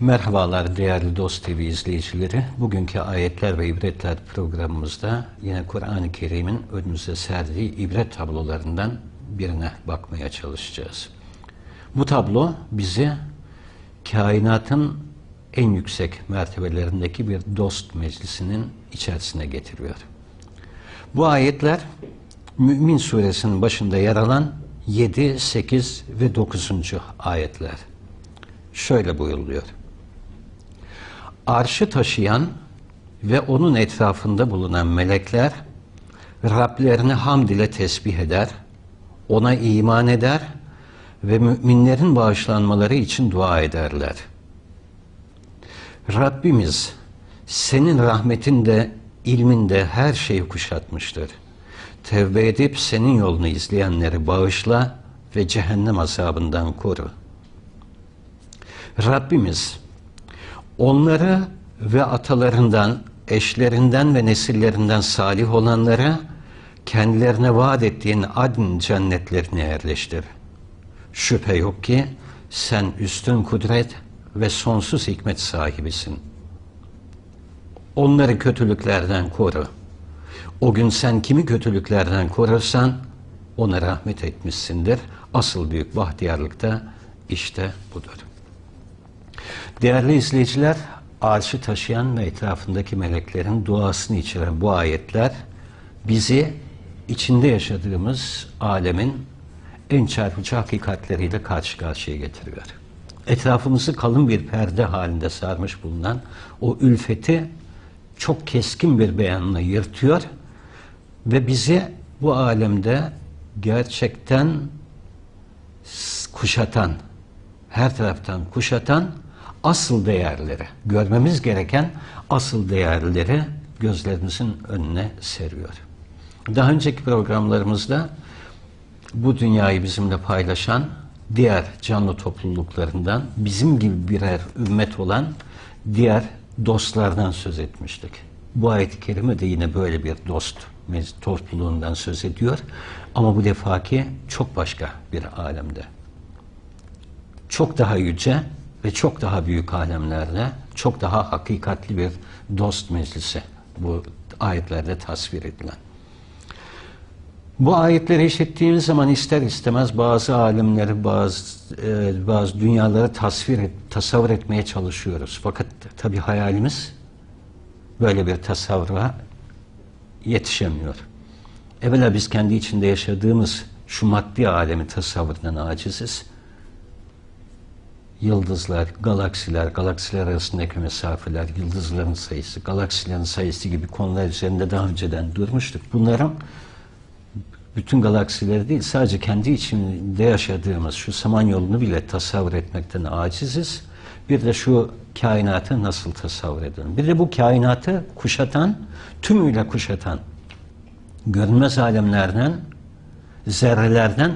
Merhabalar değerli Dost TV izleyicileri. Bugünkü Ayetler ve İbretler programımızda yine Kur'an-ı Kerim'in önümüze serdiği ibret tablolarından birine bakmaya çalışacağız. Bu tablo bizi kainatın en yüksek mertebelerindeki bir dost meclisinin içerisine getiriyor. Bu ayetler Mümin suresinin başında yer alan 7, 8 ve 9. ayetler. Şöyle buyuruluyor. Arşı taşıyan ve onun etrafında bulunan melekler Rablerini hamd ile tesbih eder, ona iman eder ve müminlerin bağışlanmaları için dua ederler. Rabbimiz senin rahmetinde, ilminde her şeyi kuşatmıştır. Tevbe edip senin yolunu izleyenleri bağışla ve cehennem azabından koru. Rabbimiz onları ve atalarından, eşlerinden ve nesillerinden salih olanları kendilerine vaat ettiğin adn cennetlerine yerleştir. Şüphe yok ki sen üstün kudret ve sonsuz hikmet sahibisin. Onları kötülüklerden koru. O gün sen kimi kötülüklerden korursan ona rahmet etmişsindir. Asıl büyük bahtiyarlık da işte budur. Değerli izleyiciler, arşı taşıyan ve etrafındaki meleklerin duasını içeren bu ayetler bizi içinde yaşadığımız alemin en çarpıcı hakikatleriyle karşı karşıya getiriyor. Etrafımızı kalın bir perde halinde sarmış bulunan o ülfeti çok keskin bir beyanla yırtıyor ve bizi bu alemde gerçekten kuşatan, her taraftan kuşatan asıl değerleri, görmemiz gereken asıl değerleri gözlerimizin önüne seriyor. Daha önceki programlarımızda bu dünyayı bizimle paylaşan diğer canlı topluluklarından bizim gibi birer ümmet olan diğer dostlardan söz etmiştik. Bu ayet-i kerime de yine böyle bir dost topluluğundan söz ediyor. Ama bu defaki çok başka bir alemde. Çok daha yüce ve çok daha büyük alemlerde çok daha hakikatli bir dost meclisi bu ayetlerde tasvir edilen. Bu ayetleri işittiğimiz zaman ister istemez bazı alimleri, bazı e, bazı dünyaları tasvir et, tasavvur etmeye çalışıyoruz. Fakat tabi hayalimiz böyle bir tasavvura yetişemiyor. Evvela biz kendi içinde yaşadığımız şu maddi alemi tasavvurdan aciziz. Yıldızlar, galaksiler, galaksiler arasındaki mesafeler, yıldızların sayısı, galaksilerin sayısı gibi konular üzerinde daha önceden durmuştuk. Bunların bütün galaksileri değil sadece kendi içinde yaşadığımız şu samanyolunu bile tasavvur etmekten aciziz. Bir de şu kainatı nasıl tasavvur edelim? Bir de bu kainatı kuşatan, tümüyle kuşatan, görünmez alemlerden, zerrelerden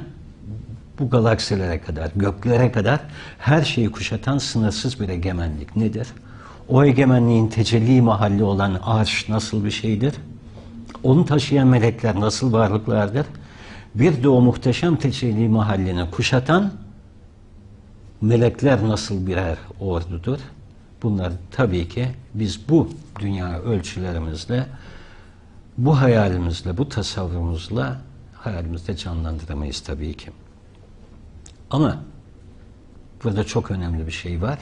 bu galaksilere kadar, göklere kadar her şeyi kuşatan sınırsız bir egemenlik nedir? O egemenliğin tecelli mahalli olan arş nasıl bir şeydir? Onu taşıyan melekler nasıl varlıklardır? Bir de o muhteşem tecelli mahallini kuşatan melekler nasıl birer ordudur? Bunlar tabii ki biz bu dünya ölçülerimizle, bu hayalimizle, bu tasavvurumuzla hayalimizde canlandıramayız tabii ki. Ama burada çok önemli bir şey var.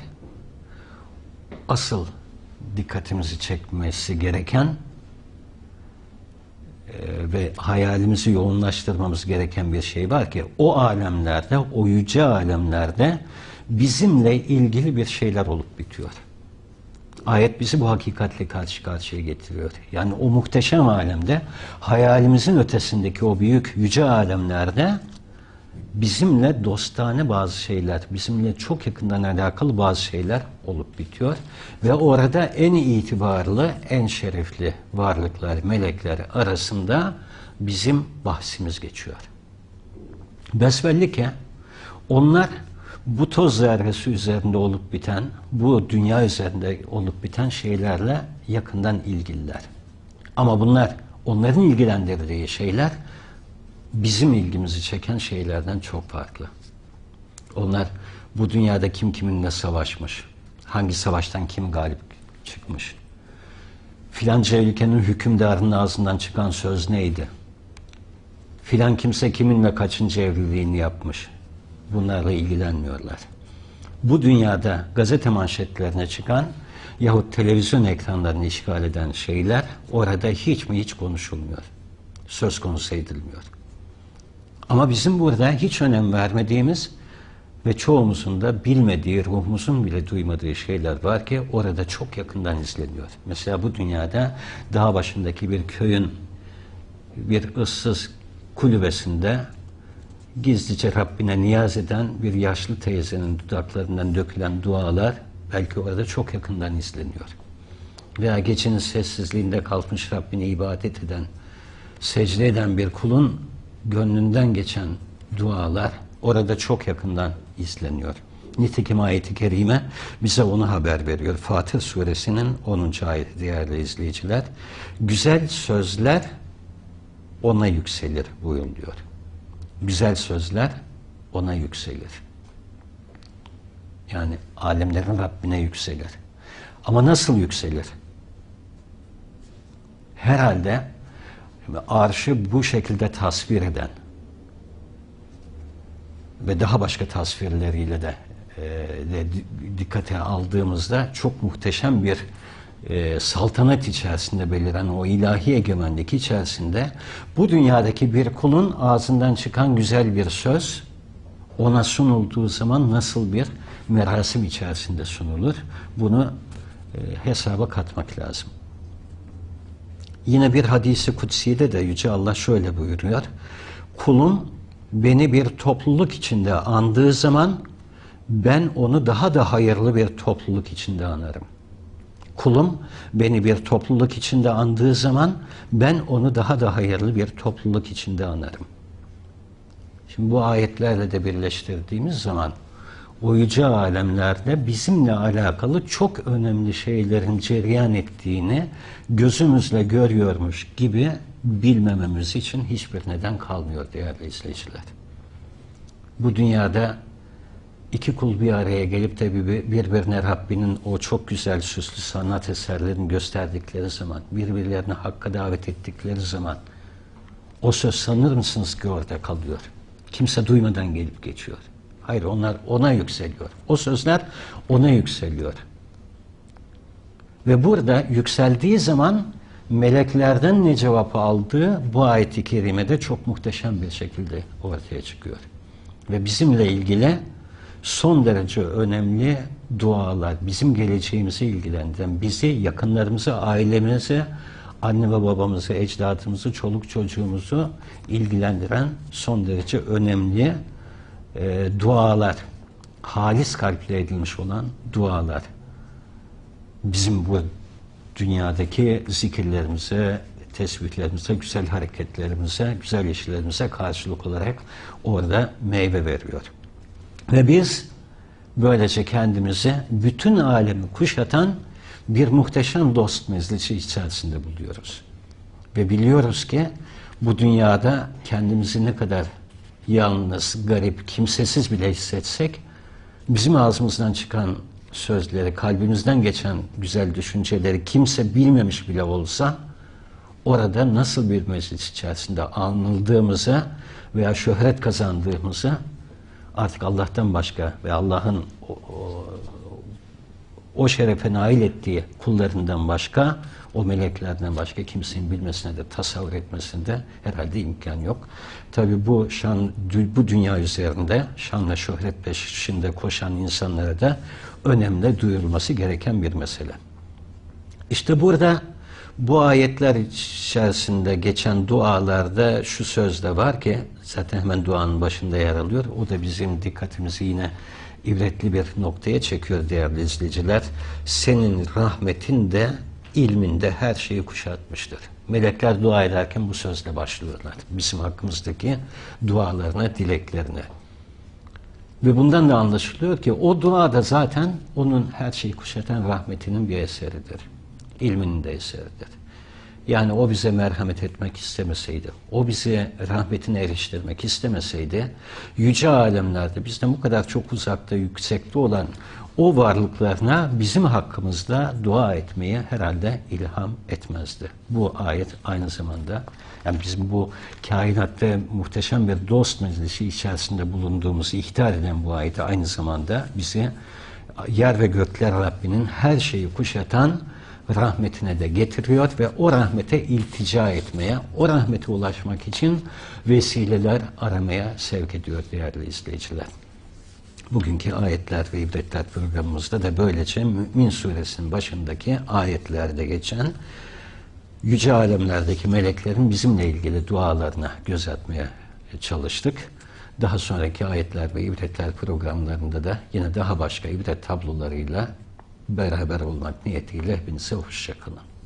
Asıl dikkatimizi çekmesi gereken e, ve hayalimizi yoğunlaştırmamız gereken bir şey var ki o alemlerde, o yüce alemlerde bizimle ilgili bir şeyler olup bitiyor. Ayet bizi bu hakikatle karşı karşıya getiriyor. Yani o muhteşem alemde, hayalimizin ötesindeki o büyük yüce alemlerde bizimle dostane bazı şeyler, bizimle çok yakından alakalı bazı şeyler olup bitiyor. Ve orada en itibarlı, en şerefli varlıklar, melekler arasında bizim bahsimiz geçiyor. Besbelli ki onlar bu toz zerresi üzerinde olup biten, bu dünya üzerinde olup biten şeylerle yakından ilgililer. Ama bunlar onların ilgilendirdiği şeyler bizim ilgimizi çeken şeylerden çok farklı. Onlar bu dünyada kim kiminle savaşmış, Hangi savaştan kim galip çıkmış? Filanca ülkenin hükümdarının ağzından çıkan söz neydi? Filan kimse kimin ve kaçıncı evliliğini yapmış? Bunlarla ilgilenmiyorlar. Bu dünyada gazete manşetlerine çıkan yahut televizyon ekranlarını işgal eden şeyler orada hiç mi hiç konuşulmuyor. Söz konusu edilmiyor. Ama bizim burada hiç önem vermediğimiz ve çoğumuzun da bilmediği, ruhumuzun bile duymadığı şeyler var ki orada çok yakından izleniyor. Mesela bu dünyada dağ başındaki bir köyün bir ıssız kulübesinde gizlice Rabbine niyaz eden bir yaşlı teyzenin dudaklarından dökülen dualar belki orada çok yakından izleniyor. Veya gecenin sessizliğinde kalkmış Rabbine ibadet eden, secde eden bir kulun gönlünden geçen dualar orada çok yakından izleniyor. Nitekim ayeti kerime bize onu haber veriyor. Fatih suresinin 10. ayeti değerli izleyiciler. Güzel sözler ona yükselir buyuruyor. Güzel sözler ona yükselir. Yani alemlerin Rabbine yükselir. Ama nasıl yükselir? Herhalde arşı bu şekilde tasvir eden ve daha başka tasvirleriyle de, e, de dikkate aldığımızda çok muhteşem bir e, saltanat içerisinde beliren o ilahi egemenlik içerisinde bu dünyadaki bir kulun ağzından çıkan güzel bir söz ona sunulduğu zaman nasıl bir merasim içerisinde sunulur bunu e, hesaba katmak lazım. Yine bir hadisi kutsiyle de Yüce Allah şöyle buyuruyor. Kulun beni bir topluluk içinde andığı zaman ben onu daha da hayırlı bir topluluk içinde anarım. Kulum beni bir topluluk içinde andığı zaman ben onu daha da hayırlı bir topluluk içinde anarım. Şimdi bu ayetlerle de birleştirdiğimiz zaman o yüce alemlerde bizimle alakalı çok önemli şeylerin cereyan ettiğini gözümüzle görüyormuş gibi bilmememiz için hiçbir neden kalmıyor değerli izleyiciler. Bu dünyada iki kul bir araya gelip de birbirine Rabbinin o çok güzel süslü sanat eserlerini gösterdikleri zaman, birbirlerine hakka davet ettikleri zaman o söz sanır mısınız ki orada kalıyor? Kimse duymadan gelip geçiyor. Hayır onlar ona yükseliyor. O sözler ona yükseliyor. Ve burada yükseldiği zaman meleklerden ne cevap aldığı bu ayet-i kerimede çok muhteşem bir şekilde ortaya çıkıyor. Ve bizimle ilgili son derece önemli dualar, bizim geleceğimizi ilgilendiren, bizi, yakınlarımızı, ailemizi, anne ve babamızı, ecdadımızı, çoluk çocuğumuzu ilgilendiren son derece önemli e, dualar, halis kalple edilmiş olan dualar bizim bu dünyadaki zikirlerimize, tesbihlerimize, güzel hareketlerimize, güzel işlerimize karşılık olarak orada meyve veriyor. Ve biz böylece kendimizi bütün alemi kuşatan bir muhteşem dost mezlisi içerisinde buluyoruz. Ve biliyoruz ki bu dünyada kendimizi ne kadar yalnız, garip, kimsesiz bile hissetsek bizim ağzımızdan çıkan sözleri, kalbimizden geçen güzel düşünceleri kimse bilmemiş bile olsa orada nasıl bir meclis içerisinde anıldığımızı veya şöhret kazandığımızı artık Allah'tan başka ve Allah'ın o, o, o şerefe nail ettiği kullarından başka o meleklerden başka kimsenin bilmesine de tasavvur etmesine de herhalde imkan yok. Tabi bu şan bu dünya üzerinde şan ve şöhret peşinde koşan insanlara da önemli duyurulması gereken bir mesele. İşte burada bu ayetler içerisinde geçen dualarda şu söz de var ki zaten hemen duanın başında yer alıyor. O da bizim dikkatimizi yine ibretli bir noktaya çekiyor değerli izleyiciler. Senin rahmetin de ilminde her şeyi kuşatmıştır. Melekler dua ederken bu sözle başlıyorlar. Bizim hakkımızdaki dualarına, dileklerine. Ve bundan da anlaşılıyor ki o dua da zaten onun her şeyi kuşatan rahmetinin bir eseridir. İlminin de eseridir. Yani o bize merhamet etmek istemeseydi, o bize rahmetine eriştirmek istemeseydi, yüce alemlerde bizden bu kadar çok uzakta, yüksekte olan o varlıklarına bizim hakkımızda dua etmeyi herhalde ilham etmezdi. Bu ayet aynı zamanda yani bizim bu kainatta muhteşem bir dost meclisi içerisinde bulunduğumuzu ihtar eden bu ayet aynı zamanda bizi yer ve gökler Rabbinin her şeyi kuşatan rahmetine de getiriyor ve o rahmete iltica etmeye, o rahmete ulaşmak için vesileler aramaya sevk ediyor değerli izleyiciler. Bugünkü ayetler ve ibretler programımızda da böylece Mü'min suresinin başındaki ayetlerde geçen yüce alemlerdeki meleklerin bizimle ilgili dualarına göz atmaya çalıştık. Daha sonraki ayetler ve ibretler programlarında da yine daha başka ibret tablolarıyla beraber olmak niyetiyle hepinize hoşçakalın.